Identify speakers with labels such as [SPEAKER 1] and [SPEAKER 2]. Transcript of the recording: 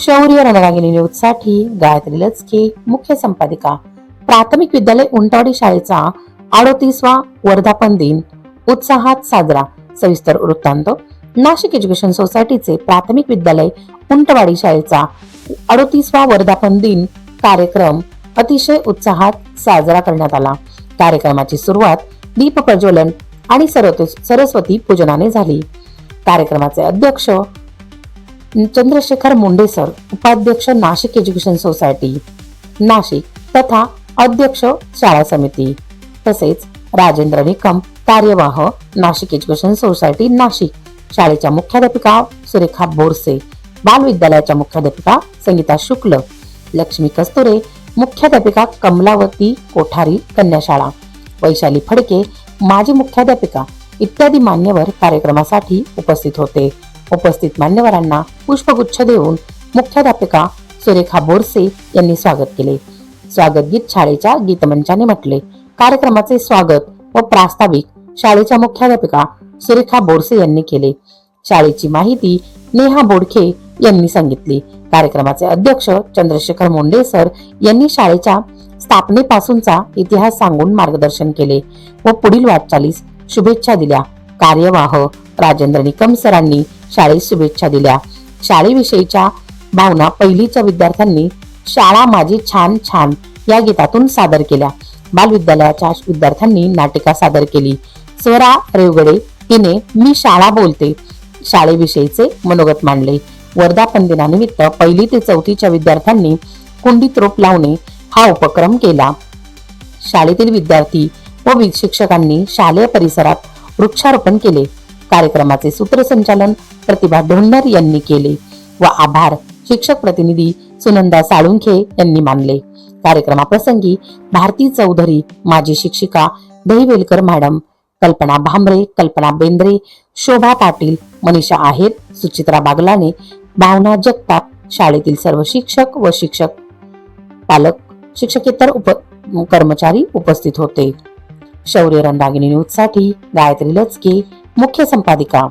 [SPEAKER 1] शौर्य रणरागिणी न्यूजसाठी गायत्री लचके मुख्य संपादिका. प्राथमिक विद्यालय उंटवाडी शाळेचा अडोतीसवा वर्धापन दिन उत्साहात साजरा. सविस्तर वृत्तांत. नाशिक एज्युकेशन सोसायटीचे प्राथमिक विद्यालय उंटवाडी शाळेचा अडोतीसवा वर्धापन दिन कार्यक्रम अतिशय उत्साहात साजरा करण्यात आला. कार्यक्रमाची सुरुवात दीप प्रज्वलन आणि सरस्वती पूजनाने झाली. कार्यक्रमाचे अध्यक्ष चंद्रशेखर मुंडे सर उपाध्यक्ष नाशिक एज्युकेशन सोसायटी नाशिक तथा अध्यक्ष शाळा समिती तसेच राजेंद्र निकम कार्यवाह नाशिक एज्युकेशन सोसायटी नाशिक. शाळेच्या मुख्याध्यापिका सुरेखा बोरसे बालविद्यालयाच्या मुख्याध्यापिका संगीता शुक्ल लक्ष्मी कस्तुरे मुख्याध्यापिका कमलावती कोठारी कन्याशाळा वैशाली फडके माजी मुख्याध्यापिका इत्यादी मान्यवर कार्यक्रमासाठी उपस्थित होते. उपस्थित मान्यवरांना पुष्पगुच्छ देऊन मुख्याध्यापिका सुरेखा बोरसे यांनी स्वागत केले. स्वागत गीत शाळेच्या गीतमंचाने म्हटले. कार्यक्रमाचे स्वागत व प्रास्ताविक शाळेच्या मुख्याध्यापिका सुरेखा बोरसे यांनी केले. शाळेची माहिती नेहा बोडखे यांनी सांगितली. कार्यक्रमाचे अध्यक्ष चंद्रशेखर मुंडे सर यांनी शाळेच्या स्थापनेपासूनचा इतिहास सांगून मार्गदर्शन केले व पुढील वाटचालीस शुभेच्छा दिल्या. कार्यवाह राजेंद्र निकम सरांनी शाळेस शुभेच्छा दिल्या. शाळेविषयीच्या भावना पहिलीच्या विद्यार्थ्यांनी शाळा माझी छान छान या गीतातून सादर केल्या. बालविद्यालयाच्या विद्यार्थ्यांनी नाटिका सादर केली. स्वरा रेवगडे तिने मी शाळा बोलते शाळेविषयीचे मनोगत मांडले. वर्धापन दिनानिमित्त पहिली ते चौथीच्या विद्यार्थ्यांनी कुंडीत रोप लावणे हा उपक्रम केला. शाळेतील विद्यार्थी व शिक्षकांनी शालेय परिसरात वृक्षारोपण केले. कार्यक्रमाचे सूत्रसंचालन प्रतिभा ढोंडर यांनी केले व आभार शिक्षक प्रतिनिधी सुनंदा साळुंखे यांनी मानले. कार्यक्रमाप्रसंगी भारती चौधरी माजी शिक्षिका दहिवेलकर मॅडम कल्पना भांबरे कल्पना बेंद्रे शोभा पाटील मनीषा आहेर सुचित्रा बागलाने भावना जगताप शाळेतील सर्व शिक्षक व शिक्षक पालक शिक्षकेतर उप कर्मचारी उपस्थित होते. शौर्य रणरागिणी न्यूजसाठी गायत्री लचके मुख्य संपादिका